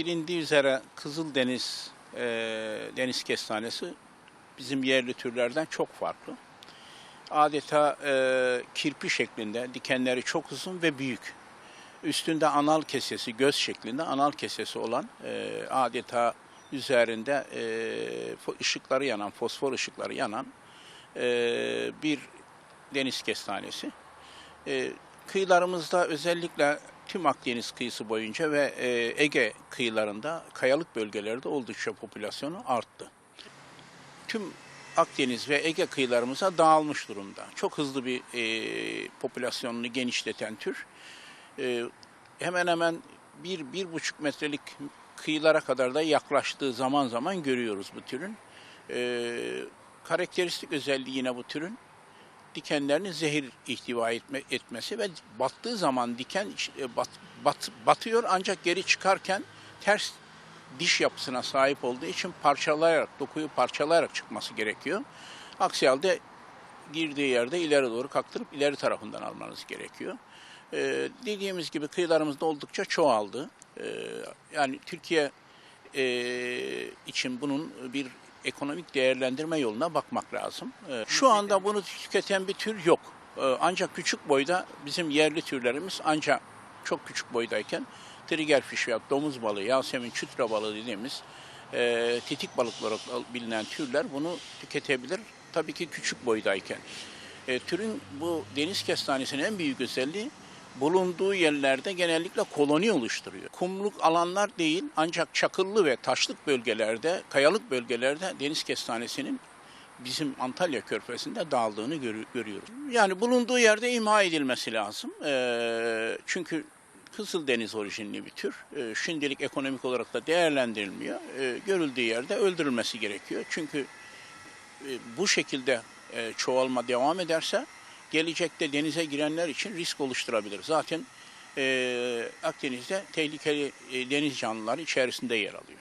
bilindiği üzere Kızıldeniz e, deniz kestanesi bizim yerli türlerden çok farklı. Adeta e, kirpi şeklinde, dikenleri çok uzun ve büyük. Üstünde anal kesesi, göz şeklinde anal kesesi olan e, adeta üzerinde e, ışıkları yanan, fosfor ışıkları yanan e, bir deniz kestanesi. E, kıyılarımızda özellikle tüm Akdeniz kıyısı boyunca ve e, Ege kıyılarında, kayalık bölgelerde oldukça popülasyonu arttı. Tüm Akdeniz ve Ege kıyılarımıza dağılmış durumda. Çok hızlı bir e, popülasyonunu genişleten tür. E, hemen hemen bir, bir buçuk metrelik kıyılara kadar da yaklaştığı zaman zaman görüyoruz bu türün. E, karakteristik özelliği yine bu türün dikenlerinin zehir ihtiva etme, etmesi ve battığı zaman diken e, bat, bat- batıyor ancak geri çıkarken ters diş yapısına sahip olduğu için parçalayarak, dokuyu parçalayarak çıkması gerekiyor. Aksi halde girdiği yerde ileri doğru kaktırıp ileri tarafından almanız gerekiyor. Ee, dediğimiz gibi kıyılarımızda oldukça çoğaldı. Ee, yani Türkiye e, için bunun bir ekonomik değerlendirme yoluna bakmak lazım. Ee, şu anda bunu tüketen bir tür yok. Ee, ancak küçük boyda bizim yerli türlerimiz ancak çok küçük boydayken triggerfish veya domuz balığı, yasemin çütre balığı dediğimiz e, tetik balıkları bilinen türler bunu tüketebilir. Tabii ki küçük boydayken. E, türün bu deniz kestanesinin en büyük özelliği bulunduğu yerlerde genellikle koloni oluşturuyor. Kumluk alanlar değil ancak çakıllı ve taşlık bölgelerde, kayalık bölgelerde deniz kestanesinin bizim Antalya Körfezi'nde dağıldığını görü- görüyoruz. Yani bulunduğu yerde imha edilmesi lazım. Ee, çünkü Kızıldeniz orijinli bir tür. Ee, şimdilik ekonomik olarak da değerlendirilmiyor. Ee, görüldüğü yerde öldürülmesi gerekiyor. Çünkü e, bu şekilde e, çoğalma devam ederse gelecekte denize girenler için risk oluşturabilir. Zaten e, Akdeniz'de tehlikeli e, deniz canlıları içerisinde yer alıyor.